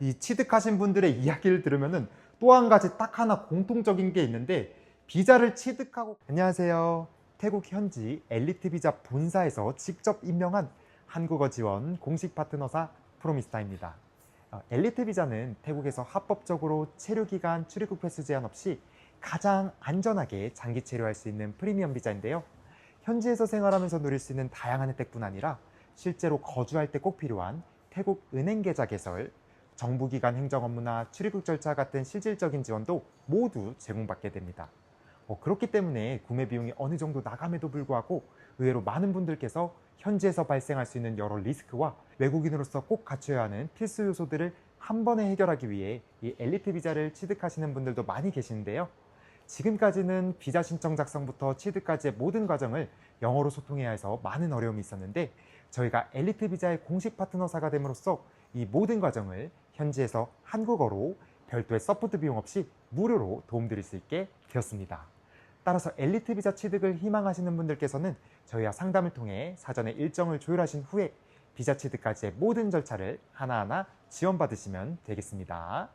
이 취득하신 분들의 이야기를 들으면은 또 한 가지 딱 하나 공통적인 게 있는데 비자를 취득하고 안녕하세요. 태국 현지 엘리트 비자 본사에서 직접 임명한 한국어 지원 공식 파트너사 프로미스타입니다. 어, 엘리트 비자는 태국에서 합법적으로 체류 기간 출입국 횟수 제한 없이 가장 안전하게 장기 체류할 수 있는 프리미엄 비자인데요. 현지에서 생활하면서 누릴 수 있는 다양한 혜택뿐 아니라 실제로 거주할 때 꼭 필요한 태국 은행 계좌 개설, 정부기관 행정 업무나 출입국 절차 같은 실질적인 지원도 모두 제공받게 됩니다. 어, 그렇기 때문에 구매 비용이 어느 정도 나감에도 불구하고 의외로 많은 분들께서 현지에서 발생할 수 있는 여러 리스크와 외국인으로서 꼭 갖춰야 하는 필수 요소들을 한 번에 해결하기 위해 이 엘리트 비자를 취득하시는 분들도 많이 계시는데요. 지금까지는 비자 신청 작성부터 취득까지의 모든 과정을 영어로 소통해야 해서 많은 어려움이 있었는데 저희가 엘리트 비자의 공식 파트너사가 됨으로써 이 모든 과정을 현지에서 한국어로 별도의 서포트 비용 없이 무료로 도움드릴 수 있게 되었습니다. 따라서 엘리트 비자 취득을 희망하시는 분들께서는 저희와 상담을 통해 사전에 일정을 조율하신 후에 비자 취득까지의 모든 절차를 하나하나 지원받으시면 되겠습니다.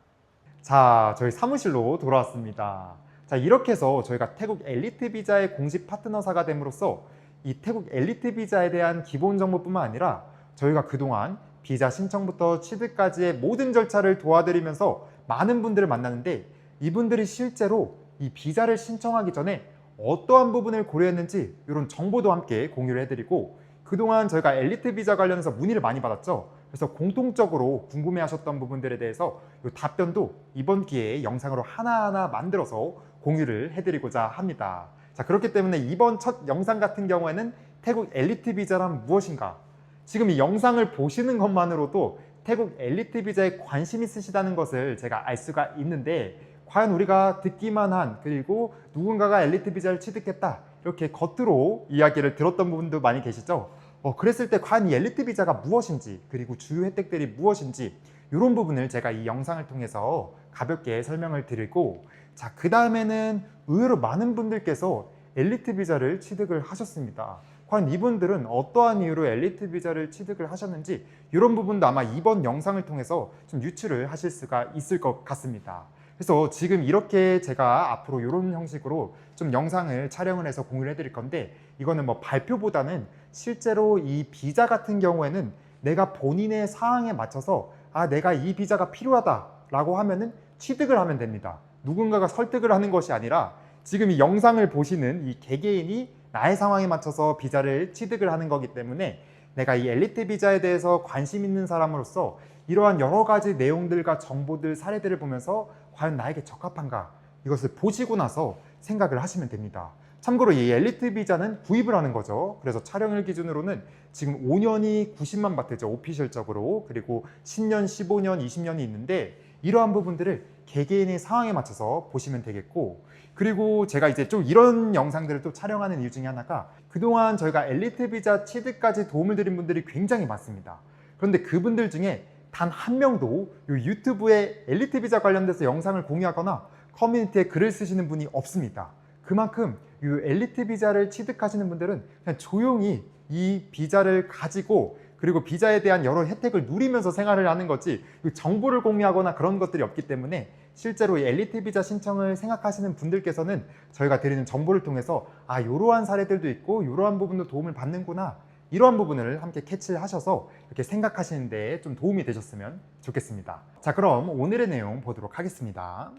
자, 저희 사무실로 돌아왔습니다. 자, 이렇게 해서 저희가 태국 엘리트 비자의 공식 파트너사가 됨으로써 이 태국 엘리트 비자에 대한 기본 정보뿐만 아니라 저희가 그동안 비자 신청부터 취득까지의 모든 절차를 도와드리면서 많은 분들을 만났는데 이분들이 실제로 이 비자를 신청하기 전에 어떠한 부분을 고려했는지 이런 정보도 함께 공유를 해드리고 그동안 저희가 엘리트 비자 관련해서 문의를 많이 받았죠. 그래서 공통적으로 궁금해하셨던 부분들에 대해서 이 답변도 이번 기회에 영상으로 하나하나 만들어서 공유를 해드리고자 합니다. 자 그렇기 때문에 이번 첫 영상 같은 경우에는 태국 엘리트 비자란 무엇인가? 지금 이 영상을 보시는 것만으로도 태국 엘리트 비자에 관심 있으시다는 것을 제가 알 수가 있는데 과연 우리가 듣기만 한 그리고 누군가가 엘리트 비자를 취득했다 이렇게 겉으로 이야기를 들었던 부분도 많이 계시죠. 어, 그랬을 때 과연 이 엘리트 비자가 무엇인지 그리고 주요 혜택들이 무엇인지 이런 부분을 제가 이 영상을 통해서 가볍게 설명을 드리고 자 그 다음에는 의외로 많은 분들께서 엘리트 비자를 취득을 하셨습니다. 과연 이분들은 어떠한 이유로 엘리트 비자를 취득을 하셨는지 이런 부분도 아마 이번 영상을 통해서 좀 유출을 하실 수가 있을 것 같습니다. 그래서 지금 이렇게 제가 앞으로 이런 형식으로 좀 영상을 촬영을 해서 공유를 해드릴 건데 이거는 뭐 발표보다는 실제로 이 비자 같은 경우에는 내가 본인의 사항에 맞춰서 아 내가 이 비자가 필요하다라고 하면은 취득을 하면 됩니다. 누군가가 설득을 하는 것이 아니라 지금 이 영상을 보시는 이 개개인이 나의 상황에 맞춰서 비자를 취득을 하는 거기 때문에 내가 이 엘리트 비자에 대해서 관심 있는 사람으로서 이러한 여러 가지 내용들과 정보들 사례들을 보면서 과연 나에게 적합한가 이것을 보시고 나서 생각을 하시면 됩니다. 참고로 이 엘리트 비자는 구입을 하는 거죠. 그래서 촬영일 기준으로는 지금 5년이 90만 바트죠. 오피셜적으로. 그리고 10년, 15년, 20년이 있는데 이러한 부분들을 개개인의 상황에 맞춰서 보시면 되겠고 그리고 제가 이제 좀 이런 영상들을 또 촬영하는 이유 중에 하나가 그동안 저희가 엘리트 비자 취득까지 도움을 드린 분들이 굉장히 많습니다. 그런데 그분들 중에 단 한 명도 요 유튜브에 엘리트 비자 관련돼서 영상을 공유하거나 커뮤니티에 글을 쓰시는 분이 없습니다. 그만큼 이 엘리트 비자를 취득하시는 분들은 그냥 조용히 이 비자를 가지고 그리고 비자에 대한 여러 혜택을 누리면서 생활을 하는 거지 정보를 공유하거나 그런 것들이 없기 때문에 실제로 이 엘리트 비자 신청을 생각하시는 분들께서는 저희가 드리는 정보를 통해서 아 이러한 사례들도 있고 이러한 부분도 도움을 받는구나 이러한 부분을 함께 캐치를 하셔서 이렇게 생각하시는 데 좀 도움이 되셨으면 좋겠습니다. 자 그럼 오늘의 내용 보도록 하겠습니다.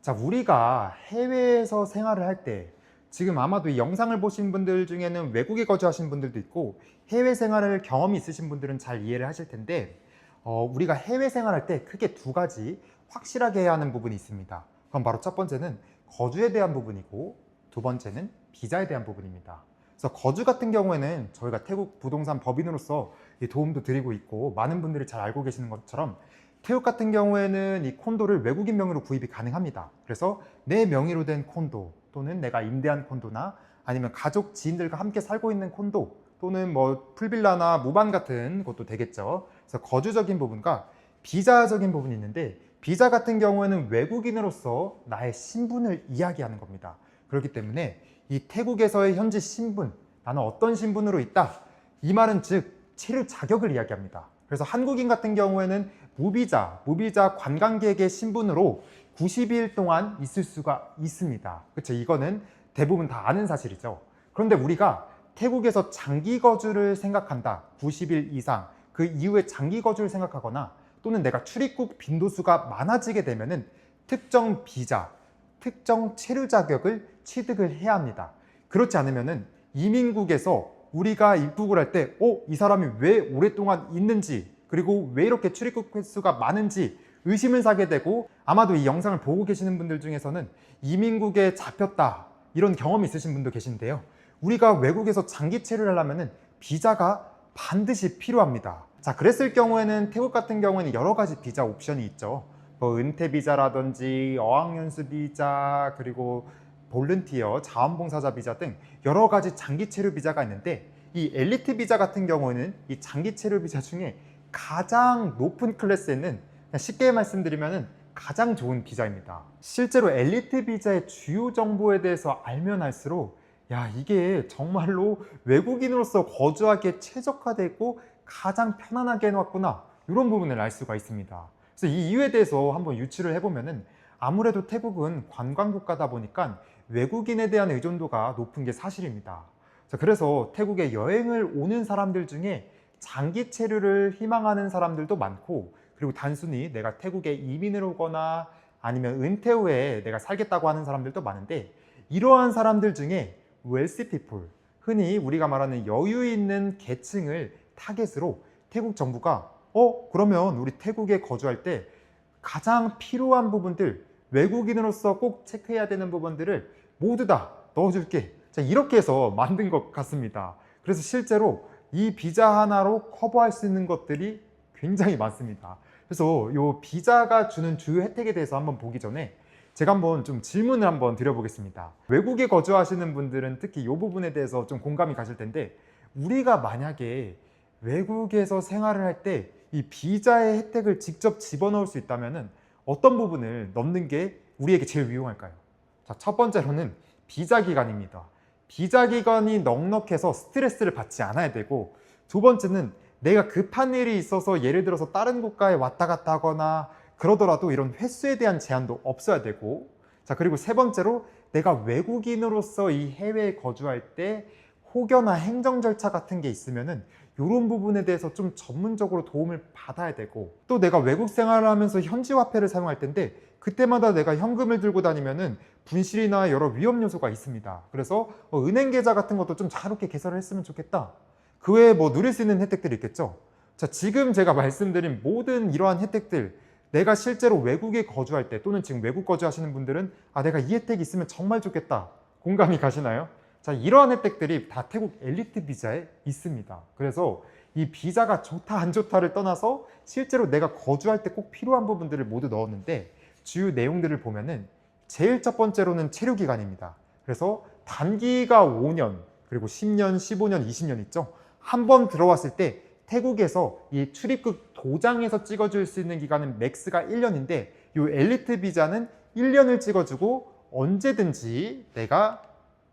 자 우리가 해외에서 생활을 할때 지금 아마도 이 영상을 보신 분들 중에는 외국에 거주하신 분들도 있고 해외 생활을 경험이 있으신 분들은 잘 이해를 하실 텐데 어, 우리가 해외 생활할 때 크게 두 가지 확실하게 해야 하는 부분이 있습니다. 그럼 바로 첫 번째는 거주에 대한 부분이고 두 번째는 비자에 대한 부분입니다. 그래서 거주 같은 경우에는 저희가 태국 부동산 법인으로서 이 도움도 드리고 있고 많은 분들이 잘 알고 계시는 것처럼 태국 같은 경우에는 이 콘도를 외국인 명의로 구입이 가능합니다. 그래서 내 명의로 된 콘도 또는 내가 임대한 콘도나 아니면 가족 지인들과 함께 살고 있는 콘도 또는 뭐 풀빌라나 무반 같은 곳도 되겠죠. 그래서 거주적인 부분과 비자적인 부분이 있는데 비자 같은 경우에는 외국인으로서 나의 신분을 이야기하는 겁니다. 그렇기 때문에 이 태국에서의 현지 신분, 나는 어떤 신분으로 있다. 이 말은 즉 체류 자격을 이야기합니다. 그래서 한국인 같은 경우에는 무비자, 무비자 관광객의 신분으로 90일 동안 있을 수가 있습니다. 그렇죠? 이거는 대부분 다 아는 사실이죠. 그런데 우리가 태국에서 장기 거주를 생각한다. 90일 이상 그 이후에 장기 거주를 생각하거나 또는 내가 출입국 빈도수가 많아지게 되면은 특정 비자, 특정 체류 자격을 취득을 해야 합니다. 그렇지 않으면은 이민국에서 우리가 입국을 할 때, 어, 이 사람이 왜 오랫동안 있는지, 그리고 왜 이렇게 출입국 횟수가 많은지 의심을 사게 되고, 아마도 이 영상을 보고 계시는 분들 중에서는 이민국에 잡혔다, 이런 경험이 있으신 분도 계신데요. 우리가 외국에서 장기 체류를 하려면은 비자가 반드시 필요합니다. 자, 그랬을 경우에는 태국 같은 경우에는 여러 가지 비자 옵션이 있죠. 뭐 은퇴 비자라든지 어학연수 비자 그리고 볼런티어 자원봉사자 비자 등 여러 가지 장기 체류 비자가 있는데 이 엘리트 비자 같은 경우는 이 장기 체류 비자 중에 가장 높은 클래스에는 쉽게 말씀드리면은 가장 좋은 비자입니다. 실제로 엘리트 비자의 주요 정보에 대해서 알면 알수록 야 이게 정말로 외국인으로서 거주하기에 최적화되어 있고 가장 편안하게 해놨구나 이런 부분을 알 수가 있습니다. 그래서 이 이유에 대해서 한번 유추를 해보면은 아무래도 태국은 관광 국가다 보니까 외국인에 대한 의존도가 높은 게 사실입니다. 자, 그래서 태국에 여행을 오는 사람들 중에 장기 체류를 희망하는 사람들도 많고 그리고 단순히 내가 태국에 이민을 오거나 아니면 은퇴 후에 내가 살겠다고 하는 사람들도 많은데 이러한 사람들 중에 웰시 피플 흔히 우리가 말하는 여유 있는 계층을 타겟으로 태국 정부가 어 그러면 우리 태국에 거주할 때 가장 필요한 부분들 외국인으로서 꼭 체크해야 되는 부분들을 모두 다 넣어줄게. 자 이렇게 해서 만든 것 같습니다. 그래서 실제로 이 비자 하나로 커버할 수 있는 것들이 굉장히 많습니다 그래서 이 비자가 주는 주요 혜택에 대해서 한번 보기 전에 제가 한번 좀 질문을 한번 드려보겠습니다 외국에 거주하시는 분들은 특히 이 부분에 대해서 좀 공감이 가실 텐데 우리가 만약에 외국에서 생활을 할 때 이 비자의 혜택을 직접 집어넣을 수 있다면 어떤 부분을 넣는 게 우리에게 제일 유용할까요? 자, 첫 번째로는 비자 기간입니다. 비자 기간이 넉넉해서 스트레스를 받지 않아야 되고 두 번째는 내가 급한 일이 있어서 예를 들어서 다른 국가에 왔다 갔다 하거나 그러더라도 이런 횟수에 대한 제한도 없어야 되고 자 그리고 세 번째로 내가 외국인으로서 이 해외에 거주할 때 혹여나 행정 절차 같은 게 있으면은 이런 부분에 대해서 좀 전문적으로 도움을 받아야 되고 또 내가 외국 생활을 하면서 현지 화폐를 사용할 텐데 그때마다 내가 현금을 들고 다니면은 분실이나 여러 위험 요소가 있습니다. 그래서 어, 은행 계좌 같은 것도 좀 자유롭게 개설을 했으면 좋겠다. 그 외에 뭐 누릴 수 있는 혜택들이 있겠죠. 자, 지금 제가 말씀드린 모든 이러한 혜택들 내가 실제로 외국에 거주할 때 또는 지금 외국 거주하시는 분들은 아 내가 이 혜택이 있으면 정말 좋겠다. 공감이 가시나요? 자, 이러한 혜택들이 다 태국 엘리트 비자에 있습니다. 그래서 이 비자가 좋다 안 좋다를 떠나서 실제로 내가 거주할 때 꼭 필요한 부분들을 모두 넣었는데 주요 내용들을 보면은 제일 첫 번째로는 체류 기간입니다. 그래서 단기가 5년, 그리고 10년, 15년, 20년 있죠. 한 번 들어왔을 때 태국에서 이 출입국 도장에서 찍어줄 수 있는 기간은 맥스가 1년인데 이 엘리트 비자는 1년을 찍어주고 언제든지 내가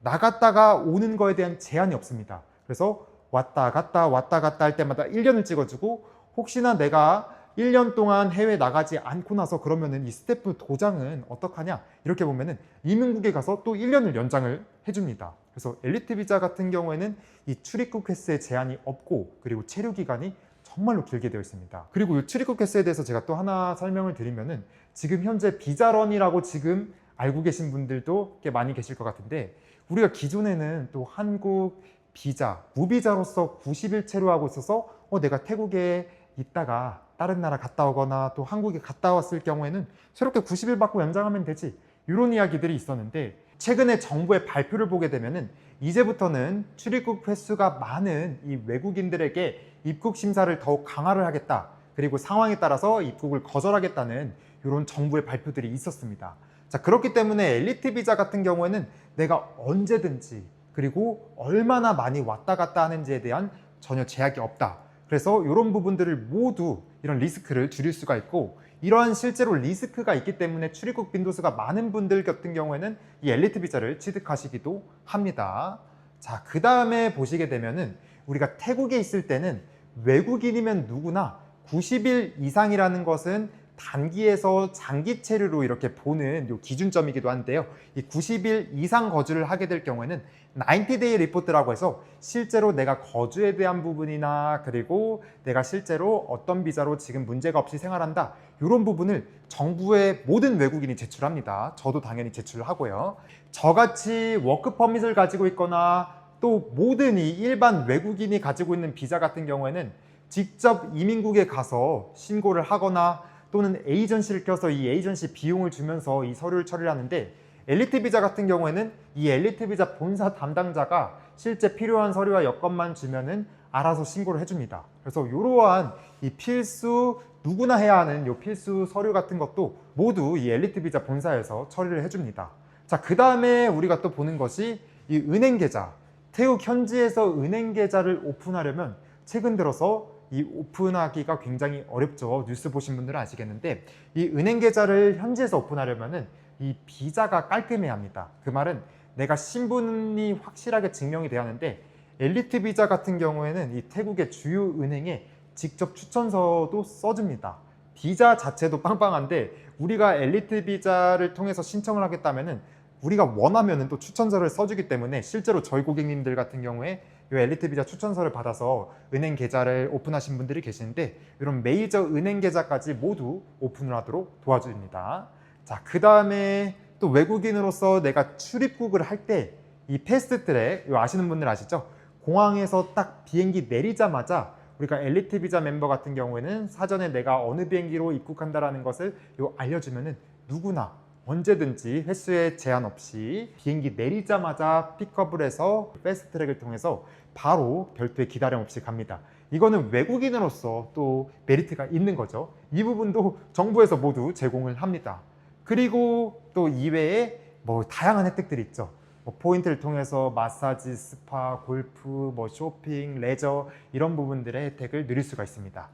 나갔다가 오는 거에 대한 제한이 없습니다. 그래서 왔다 갔다 왔다 갔다 할 때마다 1년을 찍어주고 혹시나 내가 1년 동안 해외 나가지 않고 나서 그러면은 이 스태프 도장은 어떡하냐 이렇게 보면은 이민국에 가서 또 1년을 연장을 해줍니다. 그래서 엘리트 비자 같은 경우에는 이 출입국 횟수에 제한이 없고 그리고 체류 기간이 정말로 길게 되어 있습니다. 그리고 이 출입국 횟수에 대해서 제가 또 하나 설명을 드리면은 지금 현재 비자런이라고 지금 알고 계신 분들도 꽤 많이 계실 것 같은데 우리가 기존에는 또 한국 비자, 무비자로서 90일 체류하고 있어서 어, 내가 태국에 있다가 다른 나라 갔다 오거나 또 한국에 갔다 왔을 경우에는 새롭게 90일 받고 연장하면 되지 이런 이야기들이 있었는데 최근에 정부의 발표를 보게 되면은 이제부터는 출입국 횟수가 많은 이 외국인들에게 입국 심사를 더욱 강화를 하겠다 그리고 상황에 따라서 입국을 거절하겠다는 이런 정부의 발표들이 있었습니다. 자 그렇기 때문에 엘리트 비자 같은 경우에는 내가 언제든지 그리고 얼마나 많이 왔다 갔다 하는지에 대한 전혀 제약이 없다. 그래서 이런 부분들을 모두 이런 리스크를 줄일 수가 있고 이러한 실제로 리스크가 있기 때문에 출입국 빈도수가 많은 분들 같은 경우에는 이 엘리트 비자를 취득하시기도 합니다. 자, 그 다음에 보시게 되면은 우리가 태국에 있을 때는 외국인이면 누구나 90일 이상이라는 것은 단기에서 장기 체류로 이렇게 보는 요 기준점이기도 한데요. 이 90일 이상 거주를 하게 될 경우에는 90데이 리포트라고 해서 실제로 내가 거주에 대한 부분이나 그리고 내가 실제로 어떤 비자로 지금 문제가 없이 생활한다. 이런 부분을 정부의 모든 외국인이 제출합니다. 저도 당연히 제출을 하고요. 저같이 워크 퍼밋을 가지고 있거나 또 모든 이 일반 외국인이 가지고 있는 비자 같은 경우에는 직접 이민국에 가서 신고를 하거나 또는 에이전시를 껴서 이 에이전시 비용을 주면서 이 서류를 처리를 하는데 엘리트 비자 같은 경우에는 이 엘리트 비자 본사 담당자가 실제 필요한 서류와 여건만 주면은 알아서 신고를 해줍니다. 그래서 이러한 이 필수 누구나 해야 하는 이 필수 서류 같은 것도 모두 이 엘리트 비자 본사에서 처리를 해줍니다. 자, 그 다음에 우리가 또 보는 것이 이 은행 계좌. 태국 현지에서 은행 계좌를 오픈하려면 최근 들어서 이 오픈하기가 굉장히 어렵죠. 뉴스 보신 분들은 아시겠는데 이 은행 계좌를 현지에서 오픈하려면은 이 비자가 깔끔해야 합니다. 그 말은 내가 신분이 확실하게 증명이 하는데 엘리트 비자 같은 경우에는 이 태국의 주요 은행에 직접 추천서도 써줍니다. 비자 자체도 빵빵한데 우리가 엘리트 비자를 통해서 신청을 하겠다면은 우리가 원하면은 또 추천서를 써주기 때문에 실제로 저희 고객님들 같은 경우에 이 엘리트 비자 추천서를 받아서 은행 계좌를 오픈하신 분들이 계시는데 이런 메이저 은행 계좌까지 모두 오픈을 하도록 도와줍니다. 자, 그 다음에 또 외국인으로서 내가 출입국을 할 때 이 패스트 트랙, 이거 아시는 분들 아시죠? 공항에서 딱 비행기 내리자마자 우리가 엘리트 비자 멤버 같은 경우에는 사전에 내가 어느 비행기로 입국한다라는 것을 요 알려주면은 누구나 언제든지 횟수에 제한 없이 비행기 내리자마자 픽업을 해서 패스트 트랙을 통해서 바로 별도의 기다림 없이 갑니다. 이거는 외국인으로서 또 메리트가 있는 거죠. 이 부분도 정부에서 모두 제공을 합니다. 그리고 또 이외에 뭐 다양한 혜택들이 있죠. 뭐 포인트를 통해서 마사지, 스파, 골프, 뭐 쇼핑, 레저 이런 부분들의 혜택을 누릴 수가 있습니다.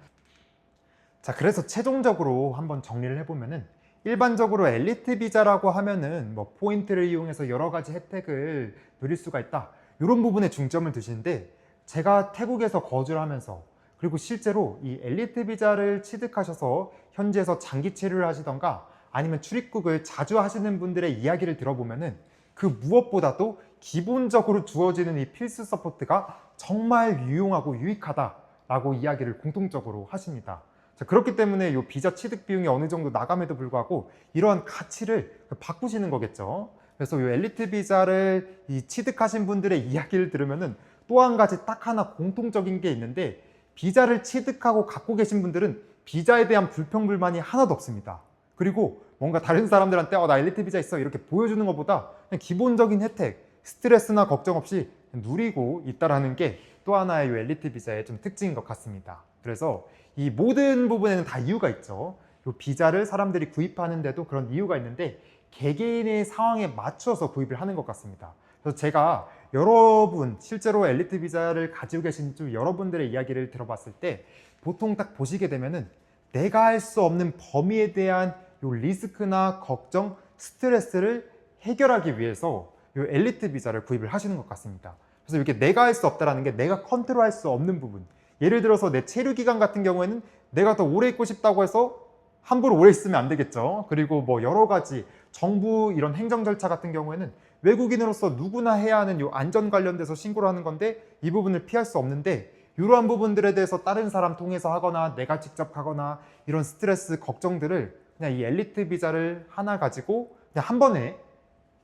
자, 그래서 최종적으로 한번 정리를 해보면은 일반적으로 엘리트 비자라고 하면은 뭐 포인트를 이용해서 여러 가지 혜택을 누릴 수가 있다. 이런 부분에 중점을 두시는데 제가 태국에서 거주를 하면서 그리고 실제로 이 엘리트 비자를 취득하셔서 현지에서 장기 체류를 하시던가 아니면 출입국을 자주 하시는 분들의 이야기를 들어보면은 그 무엇보다도 기본적으로 주어지는 이 필수 서포트가 정말 유용하고 유익하다라고 이야기를 공통적으로 하십니다. 자, 그렇기 때문에 이 비자 취득 비용이 어느 정도 나감에도 불구하고 이러한 가치를 바꾸시는 거겠죠. 그래서 이 엘리트 비자를 이 취득하신 분들의 이야기를 들으면은 또 한 가지 딱 하나 공통적인 게 있는데 비자를 취득하고 갖고 계신 분들은 비자에 대한 불평 불만이 하나도 없습니다. 그리고 뭔가 다른 사람들한테 어, 나 엘리트 비자 있어 이렇게 보여주는 것보다 그냥 기본적인 혜택, 스트레스나 걱정 없이 누리고 있다라는 게 또 하나의 이 엘리트 비자의 좀 특징인 것 같습니다. 그래서 이 모든 부분에는 다 이유가 있죠. 이 비자를 사람들이 구입하는데도 그런 이유가 있는데 개개인의 상황에 맞춰서 구입을 하는 것 같습니다. 그래서 제가 여러분 실제로 엘리트 비자를 가지고 계신 쭉 여러분들의 이야기를 들어봤을 때 보통 딱 보시게 되면은 내가 할 수 없는 범위에 대한 요 리스크나 걱정, 스트레스를 해결하기 위해서 요 엘리트 비자를 구입을 하시는 것 같습니다. 그래서 이렇게 내가 할 수 없다라는 게 내가 컨트롤할 수 없는 부분. 예를 들어서 내 체류 기간 같은 경우에는 내가 더 오래 있고 싶다고 해서 함부로 오래 있으면 안 되겠죠. 그리고 뭐 여러 가지 정부 이런 행정 절차 같은 경우에는 외국인으로서 누구나 해야 하는 요 안전 관련돼서 신고를 하는 건데 이 부분을 피할 수 없는데 이러한 부분들에 대해서 다른 사람 통해서 하거나 내가 직접 하거나 이런 스트레스 걱정들을 그냥 이 엘리트 비자를 하나 가지고 그냥 한 번에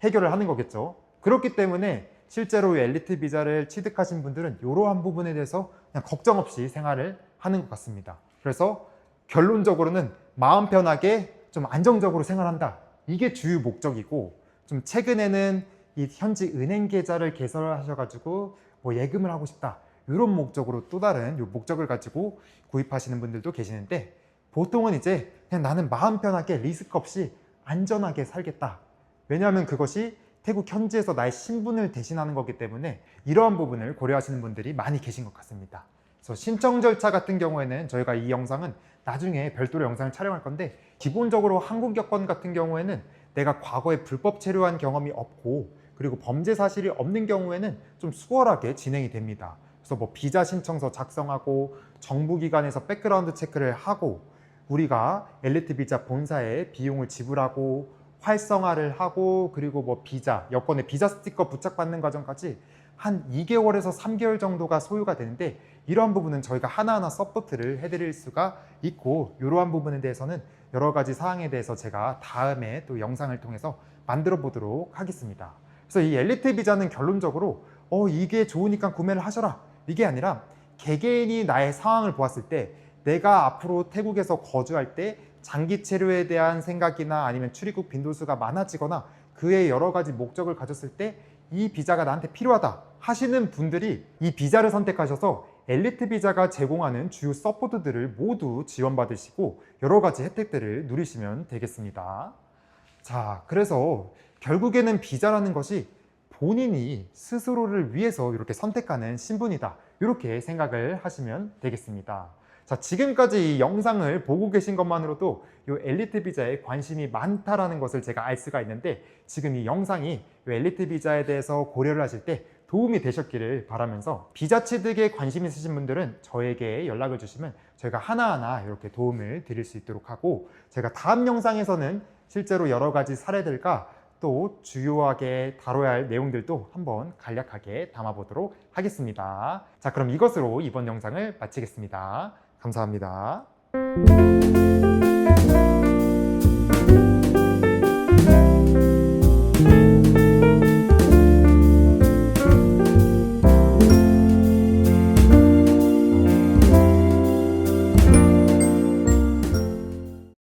해결을 하는 거겠죠. 그렇기 때문에 실제로 이 엘리트 비자를 취득하신 분들은 이러한 부분에 대해서 그냥 걱정 없이 생활을 하는 것 같습니다. 그래서 결론적으로는 마음 편하게 좀 안정적으로 생활한다. 이게 주요 목적이고 좀 최근에는 이 현지 은행 계좌를 개설하셔가지고 뭐 예금을 하고 싶다. 이런 목적으로 또 다른 요 목적을 가지고 구입하시는 분들도 계시는데 보통은 이제 그냥 나는 마음 편하게 리스크 없이 안전하게 살겠다. 왜냐하면 그것이 태국 현지에서 나의 신분을 대신하는 거기 때문에 이러한 부분을 고려하시는 분들이 많이 계신 것 같습니다. 그래서 신청 절차 같은 경우에는 저희가 이 영상은 나중에 별도로 영상을 촬영할 건데 기본적으로 한국 여권 같은 경우에는 내가 과거에 불법 체류한 경험이 없고 그리고 범죄 사실이 없는 경우에는 좀 수월하게 진행이 됩니다. 그래서 뭐 비자 신청서 작성하고 정부기관에서 백그라운드 체크를 하고 우리가 엘리트 비자 본사에 비용을 지불하고 활성화를 하고 그리고 뭐 비자 여권에 비자 스티커 부착받는 과정까지 한 2개월에서 3개월 정도가 소요가 되는데 이러한 부분은 저희가 하나하나 서포트를 해드릴 수가 있고 이러한 부분에 대해서는 여러 가지 사항에 대해서 제가 다음에 또 영상을 통해서 만들어 보도록 하겠습니다. 그래서 이 엘리트 비자는 결론적으로 어 이게 좋으니까 구매를 하셔라 이게 아니라 개개인이 나의 상황을 보았을 때 내가 앞으로 태국에서 거주할 때 장기 체류에 대한 생각이나 아니면 출입국 빈도수가 많아지거나 그의 여러 가지 목적을 가졌을 때 이 비자가 나한테 필요하다 하시는 분들이 이 비자를 선택하셔서 엘리트 비자가 제공하는 주요 서포트들을 모두 지원받으시고 여러 가지 혜택들을 누리시면 되겠습니다. 자, 그래서 결국에는 비자라는 것이 본인이 스스로를 위해서 이렇게 선택하는 신분이다. 이렇게 생각을 하시면 되겠습니다. 자, 지금까지 이 영상을 보고 계신 것만으로도 이 엘리트 비자에 관심이 많다라는 것을 제가 알 수가 있는데 지금 이 영상이 이 엘리트 비자에 대해서 고려를 하실 때 도움이 되셨기를 바라면서 비자 취득에 관심 있으신 분들은 저에게 연락을 주시면 저희가 하나하나 이렇게 도움을 드릴 수 있도록 하고 제가 다음 영상에서는 실제로 여러 가지 사례들과 또 주요하게 다뤄야 할 내용들도 한번 간략하게 담아보도록 하겠습니다. 자, 그럼 이것으로 이번 영상을 마치겠습니다. 감사합니다.